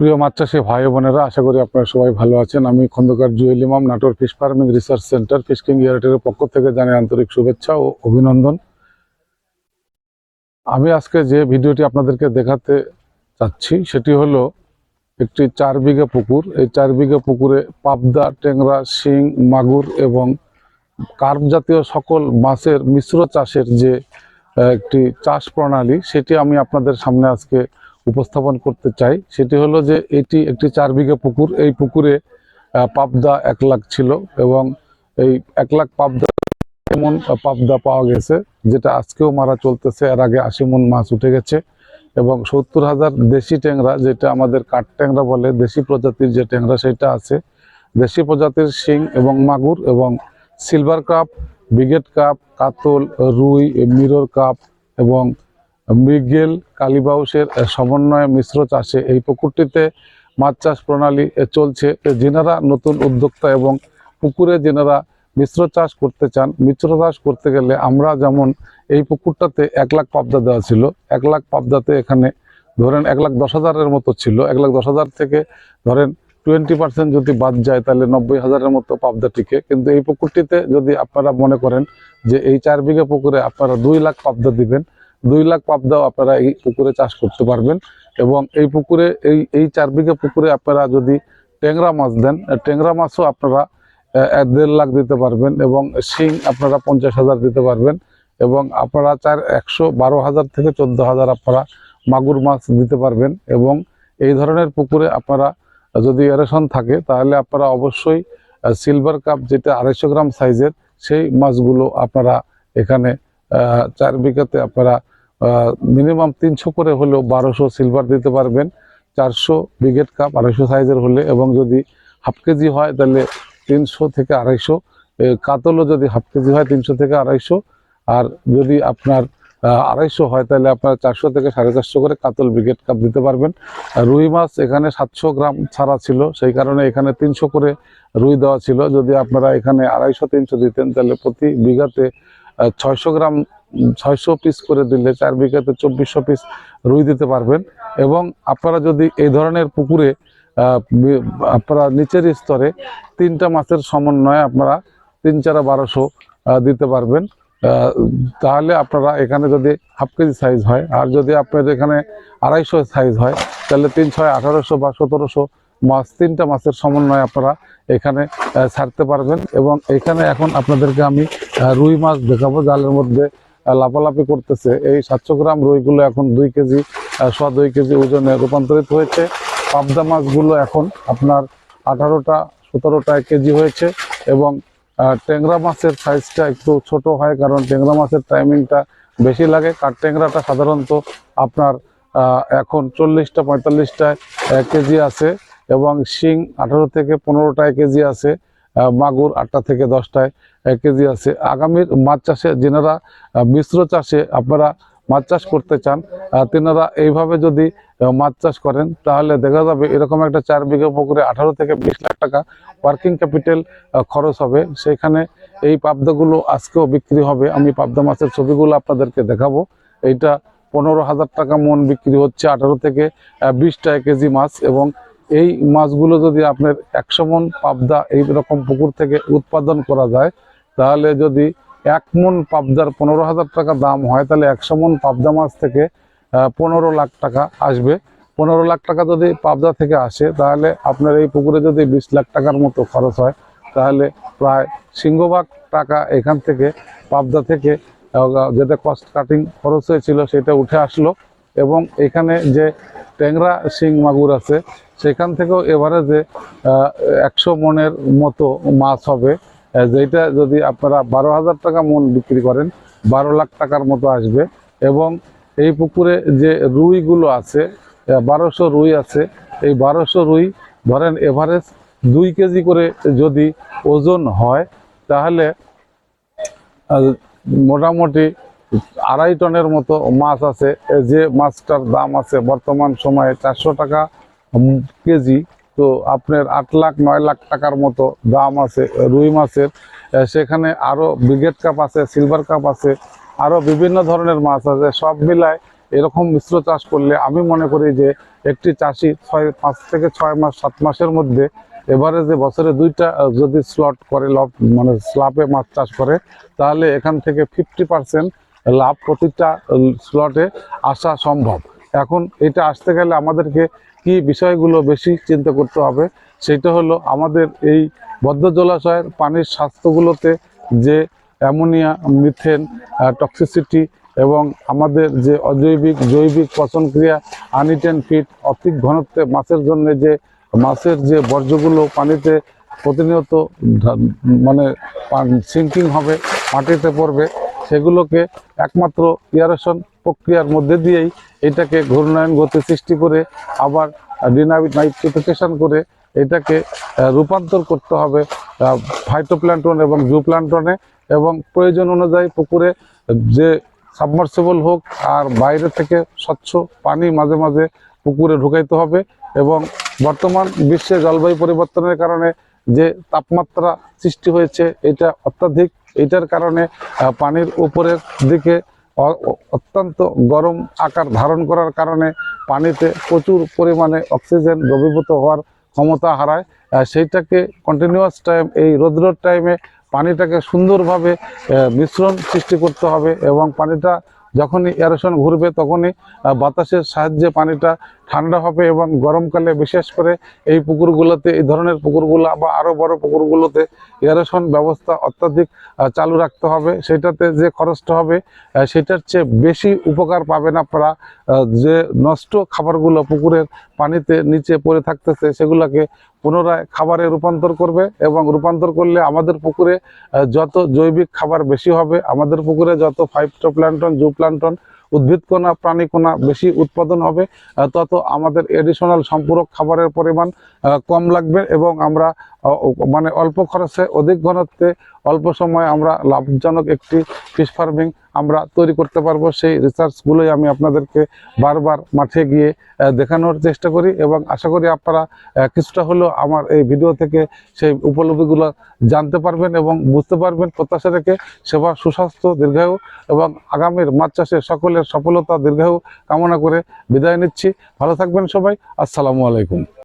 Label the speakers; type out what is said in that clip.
Speaker 1: প্রিয় মাছ চাষী ভাই বোনেরা, আশা করি আপনারা সবাই ভালো আছেন। আমি Khandakar Jewel Imam, Natore fish farming research centre Fish King ইয়ারটের পক্ষ থেকে জানাই আন্তরিক শুভেচ্ছা ও অভিনন্দন। আমি আজকে যে ভিডিওটি আপনাদেরকে দেখাতে চাচ্ছি, সেটি হলো একটি চার বিঘা পুকুর। এই চার বিঘা পুকুরে পাবদা, ট্যাংরা, শিং, মাগুর এবং কার্প জাতীয় সকল মাছের মিশ্র চাষের যে একটি চাষ প্রণালী, সেটি আমি আপনাদের সামনে আজকে উপস্থাপন করতে চাই, সেটি হলো যে এটি একটি চার বিঘা পুকুর। এই পুকুরে পাবদা এক লাখ ছিল এবং এই এক লাখ পাবদা এমন পাবদা পাওয়া গেছে, যেটা আজকেও মারা চলতেছে। এর আগে আশি মন মাছ উঠে গেছে এবং সত্তর হাজার দেশি ট্যাংরা, যেটা আমাদের কাঠ ট্যাংরা বলে, দেশি প্রজাতির যে ট্যাংরা সেটা আছে। দেশি প্রজাতির শিং এবং মাগুর এবং সিলভার কাপ ব্রিগেড কাপ, কাতল, রুই, মিরর কাপ এবং মৃগেল কালীবাউসের সমন্বয়ে মিশ্র চাষে এই পুকুরটিতে মাছ চাষ প্রণালী চলছে। যেনারা নতুন উদ্যোক্তা এবং পুকুরে যেনারা মিশ্র চাষ করতে চান, মিশ্র চাষ করতে গেলে আমরা যেমন এই পুকুরটাতে এক লাখ পাবদা দেওয়া ছিল, এক লাখ পাবদাতে এখানে ধরেন এক লাখ দশ হাজারের মতো ছিল, এক লাখ দশ হাজার থেকে ধরেন টোয়েন্টি পার্সেন্ট যদি বাদ যায় তাহলে নব্বই হাজারের মতো পাবদা টিকে। কিন্তু এই পুকুরটিতে যদি আপনারা মনে করেন যে এই চার বিঘা পুকুরে আপনারা দুই লাখ পাবদা দিবেন দুই লাখ পাবদাও আপনারা এই পুকুরে চাষ করতে পারবেন। এবং এই পুকুরে, এই এই চার বিঘা পুকুরে আপনারা যদি ট্যাংরা মাছ দেন ট্যাংরা মাছও আপনারা এক দেড় লাখ দিতে পারবেন এবং শিং আপনারা পঞ্চাশ হাজার দিতে পারবেন এবং আপনারা চার, একশো বারো হাজার থেকে চোদ্দ হাজার আপনারা মাগুর মাছ দিতে পারবেন এবং এই ধরনের পুকুরে আপনারা যদি এরেশন থাকে তাহলে আপনারা অবশ্যই সিলভার কাপ যেটা আড়াইশো গ্রাম সাইজের সেই মাছগুলো আপনারা এখানে চার বিঘাতে আপনারা মিনিমাম তিনশো করে হলেও বারোশো সিলভার দিতে পারবেন। চারশো ব্রিগেড কাপ আড়াইশো সাইজের হলে এবং যদি হাফ কেজি হয় তাহলে তিনশো থেকে আড়াইশো। কাতলও যদি হাফ কেজি হয় তিনশো থেকে আড়াইশো। আর যদি আপনার আড়াইশো হয় তাহলে আপনার চারশো থেকে সাড়ে চারশো করে কাতল ব্রিগেড কাপ দিতে পারবেন। রুই মাছ এখানে সাতশো গ্রাম ছাড়া ছিল, সেই কারণে এখানে তিনশো করে রুই দেওয়া ছিল। যদি আপনারা এখানে আড়াইশো, তিনশো দিতেন তাহলে প্রতি বিঘাতে ছয়শো গ্রাম ছয়শো পিস করে দিলে চার বিঘাতে চব্বিশশো পিস রুই দিতে পারবেন। এবং আপনারা যদি এই ধরনের পুকুরে আপনারা নিচের স্তরে তিনটা মাছের সমন্বয়ে আপনারা তিন চারা বারোশো দিতে পারবেন। তাহলে আপনারা এখানে যদি হাফ কেজি সাইজ হয়, আর যদি আপনাদের এখানে আড়াইশো সাইজ হয়, তাহলে তিন ছয় আঠারোশো বা সতেরোশো মাছ, তিনটা মাছের সমন্বয়ে আপনারা এখানে ছাড়তে পারবেন। এবং এখানে এখন আপনাদেরকে আমি রুই মাছ দেখাবো, জালের মধ্যে লাফালাফি করতেছে। এই সাতশো গ্রাম রুইগুলো এখন দুই কেজি সোয়া দুই কেজি ওজনে রূপান্তরিত হয়েছে। পাবদা মাছগুলো এখন আপনার আঠারোটা, সতেরোটা কেজি হয়েছে এবং ট্যাংরা মাছের সাইজটা একটু ছোট হয় কারণ ট্যাংরা মাছের টাইমিংটা বেশি লাগে। কাঠ ট্যাংরাটা সাধারণত আপনার এখন চল্লিশটা, পঁয়তাল্লিশটা কেজি আছে এবং শিং আঠারো থেকে পনেরোটায় কেজি আছে। মাগুর আটটা থেকে দশটায় এক কেজি আছে। আগামীর মাছ চাষে যেনারা মিশ্র চাষে আপনারা মাছ চাষ করতে চান তেনারা এইভাবে যদি মাছ চাষ করেন, তাহলে দেখা যাবে এরকম একটা চার বিঘা পুকুরে আঠারো থেকে বিশ লাখ টাকা ওয়ার্কিং ক্যাপিটাল খরচ হবে। সেখানে এই পাবদাগুলো আজকেও বিক্রি হবে। আমি পাবদা মাছের ছবিগুলো আপনাদেরকে দেখাবো। এইটা পনেরো হাজার টাকা মন বিক্রি হচ্ছে আঠারো থেকে বিশ টাকা কেজি মাছ এবং এই মাছগুলো যদি আপনার একশো মন পাবদা এই রকম পুকুর থেকে উৎপাদন করা যায়, তাহলে যদি এক মন পাবদার পনেরো হাজার টাকা দাম হয়, তাহলে একশো মন পাবদা মাছ থেকে পনেরো লাখ টাকা আসবে। পনেরো লাখ টাকা যদি পাবদা থেকে আসে, তাহলে আপনার এই পুকুরে যদি বিশ লাখ টাকার মতো খরচ হয়, তাহলে প্রায় সিংহভাগ টাকা এখান থেকে পাবদা থেকে যেটা কস্ট কাটিং খরচ হয়েছিল, সেটা উঠে আসলো। এবং এখানে যে ট্যাংরা শিং মাগুর আছে সেখান থেকেও এভারেজে একশো মনের মতো মাছ হবে যেটা যদি আপনারা বারো হাজার টাকা মন বিক্রি করেন, বারো লাখ টাকার মতো আসবে। এবং এই পুকুরে যে রুইগুলো আছে বারোশো রুই আছে, এই বারোশো রুই ধরেন এভারেজ দুই কেজি করে যদি ওজন হয়, তাহলে মোটামুটি আড়াই টনের মতো মাছ আছে। যে মাছটার দাম আছে বর্তমান সময়ে চারশো টাকা কেজি, তো আপনার আট লাখ, নয় লাখ টাকার মতো দাম আছে, রুই মাছের। সেখানে আরও ব্রিগেড কাপ আছে, সিলভার কাপ আছে আরও বিভিন্ন ধরনের মাছ আছে, সব মিলায় এরকম মিশ্র চাষ করলে আমি মনে করি যে একটি চাষি ছয়, পাঁচ থেকে ছয় মাস, সাত মাসের মধ্যে এভারেজে বছরে দুইটা যদি স্লট করে, লব মানে স্লাপে মাছ চাষ করে, তাহলে এখান থেকে ফিফটি পার্সেন্ট লাভ প্রতিটা স্লটে আসা সম্ভব। এখন এটা আসতে গেলে আমাদেরকে কি বিষয়গুলো বেশি চিন্তা করতে হবে, সেটা হলো আমাদের এই বদ্ধ জলাশয়ের পানির স্বাস্থ্যগুলোতে যে অ্যামোনিয়া, মিথেন টক্সিসিটি এবং আমাদের যে অজৈবিক, জৈবিক পচন ক্রিয়া আনিটেন ফিট অধিক ঘনত্বে মাছের জন্য যে মাছের যে বর্জ্যগুলো পানিতে প্রতিনিয়ত মানে সিঙ্কিং হবে, মাটিতে পড়বে, সেগুলোকে একমাত্র ইয়ারেশন প্রক্রিয়ার মধ্যে দিয়েই এটাকে ঘূর্ণায়ন গতি সৃষ্টি করে, আবার ডিনাইট্রিফিকেশন করে এটাকে রূপান্তর করতে হবে ফাইটোপ্ল্যান্টন এবং জুপ্ল্যান্টনে এবং প্রয়োজন অনুযায়ী পুকুরে যে সাবমার্সিবল হোক আর বাইরে থেকে স্বচ্ছ পানি মাঝে মাঝে পুকুরে ঢুকাইতে হবে। এবং বর্তমান বিশ্বে জলবায়ু পরিবর্তনের কারণে যে তাপমাত্রা সৃষ্টি হয়েছে, এটা অত্যাধিক। এটার কারণে পানির উপরের দিকে অত্যন্ত গরম আকার ধারণ করার কারণে পানিতে প্রচুর পরিমাণে অক্সিজেন দ্রবীভূত হওয়ার ক্ষমতা হারায়। সেইটাকে কন্টিনিউয়াস টাইম এই রৌদ্রের টাইমে পানিটাকে সুন্দরভাবে মিশ্রণ সৃষ্টি করতে হবে এবং পানিটা যখনই এয়ারেশন ঘুরবে তখনই বাতাসের সাহায্যে পানিটা ঠান্ডা হবে এবং গরমকালে বিশেষ করে এই পুকুরগুলোতে, এই ধরনের পুকুরগুলো বা আরও বড় পুকুরগুলোতে এয়ারেশন ব্যবস্থা অত্যাধিক চালু রাখতে হবে। সেটাতে যে খরচটা হবে সেটার চেয়ে বেশি উপকার পাবেন আপনারা যে নষ্ট খাবারগুলো পুকুরের পানিতে নিচে পড়ে থাকতেছে, সেগুলোকে পুনরায় খাবারে রূপান্তর করবে এবং রূপান্তর করলে আমাদের পুকুরে যত জৈবিক খাবার বেশি হবে, আমাদের পুকুরে যত ফাইটোপ্ল্যান্টন জুপ্ল্যান্টন উদ্ভিদকণা, প্রাণীকণা বেশি উৎপাদন হবে তত আমাদের এডিশনাল সম্পূরক খাবারের পরিমাণ কম লাগবে এবং আমরা মানে অল্প খরচে অধিক ঘনত্বে অল্প সময়ে আমরা লাভজনক একটি ফিশ ফার্মিং আমরা তৈরি করতে পারব, সেই রিসার্চগুলোই আমি আপনাদেরকে বারবার মাঠে গিয়ে দেখানোর চেষ্টা করি এবং আশা করি আপনারা কিছুটা হলেও আমার এই ভিডিও থেকে সেই উপলব্ধিগুলো জানতে পারবেন এবং বুঝতে পারবেন। প্রত্যাশা রেখে সেবা সুস্বাস্থ্য দীর্ঘায়ু এবং আগামীর মাছ চাষে সকলের সফলতা দীর্ঘায়ু কামনা করে বিদায় নিচ্ছি। ভালো থাকবেন সবাই। আসসালামু আলাইকুম।